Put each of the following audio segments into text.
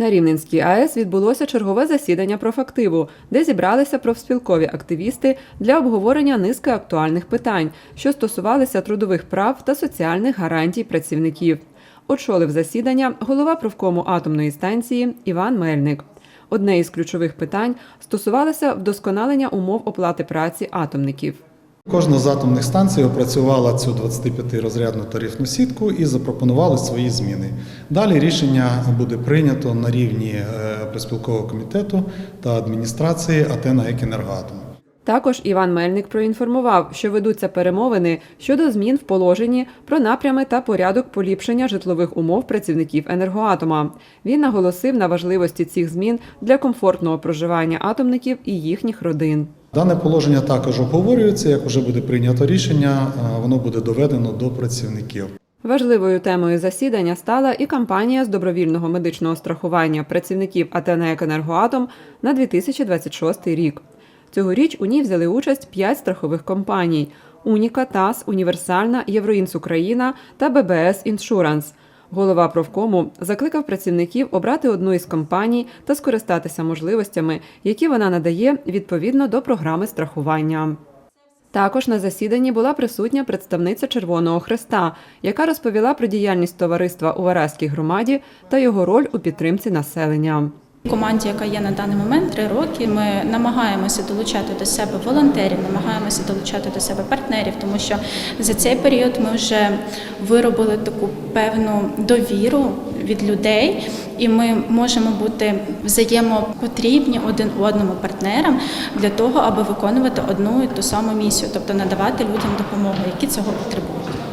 На Рівненській АЕС відбулося чергове засідання профактиву, де зібралися профспілкові активісти для обговорення низки актуальних питань, що стосувалися трудових прав та соціальних гарантій працівників. Очолив засідання голова профкому атомної станції Іван Мельник. Одне із ключових питань стосувалося вдосконалення умов оплати праці атомників. Кожна з атомних станцій опрацювала цю 25-розрядну тарифну сітку і запропонували свої зміни. Далі рішення буде прийнято на рівні е, приспілкового комітету та адміністрації АТ «Екенергоатом». Також Іван Мельник проінформував, що ведуться перемовини щодо змін в положенні про напрями та порядок поліпшення житлових умов працівників енергоатома. Він наголосив на важливості цих змін для комфортного проживання атомників і їхніх родин. Дане положення також обговорюється. Як вже буде прийнято рішення, воно буде доведено до працівників. Важливою темою засідання стала і кампанія з добровільного медичного страхування працівників АТНЕК «Енергоатом» на 2026 рік. Цьогоріч у ній взяли участь п'ять страхових компаній: Уніка, ТАС, Універсальна, Євроінс Україна та ББС Іншуранс. Голова профкому закликав працівників обрати одну із компаній та скористатися можливостями, які вона надає відповідно до програми страхування. Також на засіданні була присутня представниця Червоного Хреста, яка розповіла про діяльність товариства у Вараській громаді та його роль у підтримці населення. Команді, яка є на даний момент три роки, ми намагаємося долучати до себе волонтерів, намагаємося долучати до себе партнерів, тому що за цей період ми вже виробили таку певну довіру від людей, і ми можемо бути взаємопотрібні один одному партнерам для того, аби виконувати одну і ту саму місію, тобто надавати людям допомогу, які цього потребують.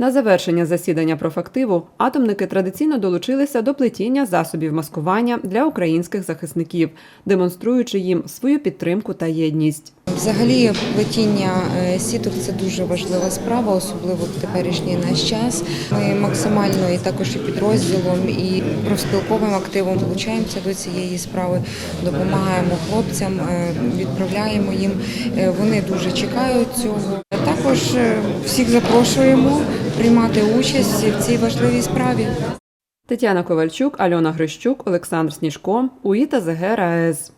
На завершення засідання профактиву атомники традиційно долучилися до плетіння засобів маскування для українських захисників, демонструючи їм свою підтримку та єдність. Взагалі, плетіння е, сіток це дуже важлива справа, особливо в теперішній наш час. Ми максимально і також і підрозділом, і профспілковим активом долучаємося до цієї справи, допомагаємо хлопцям, е, відправляємо їм. Е, Вони дуже чекають цього. Також е, всіх запрошуємо приймати участь в цій важливій справі. Тетяна Ковальчук, Альона Грищук, Олександр Сніжко, УІТА ЗГ РаЕС.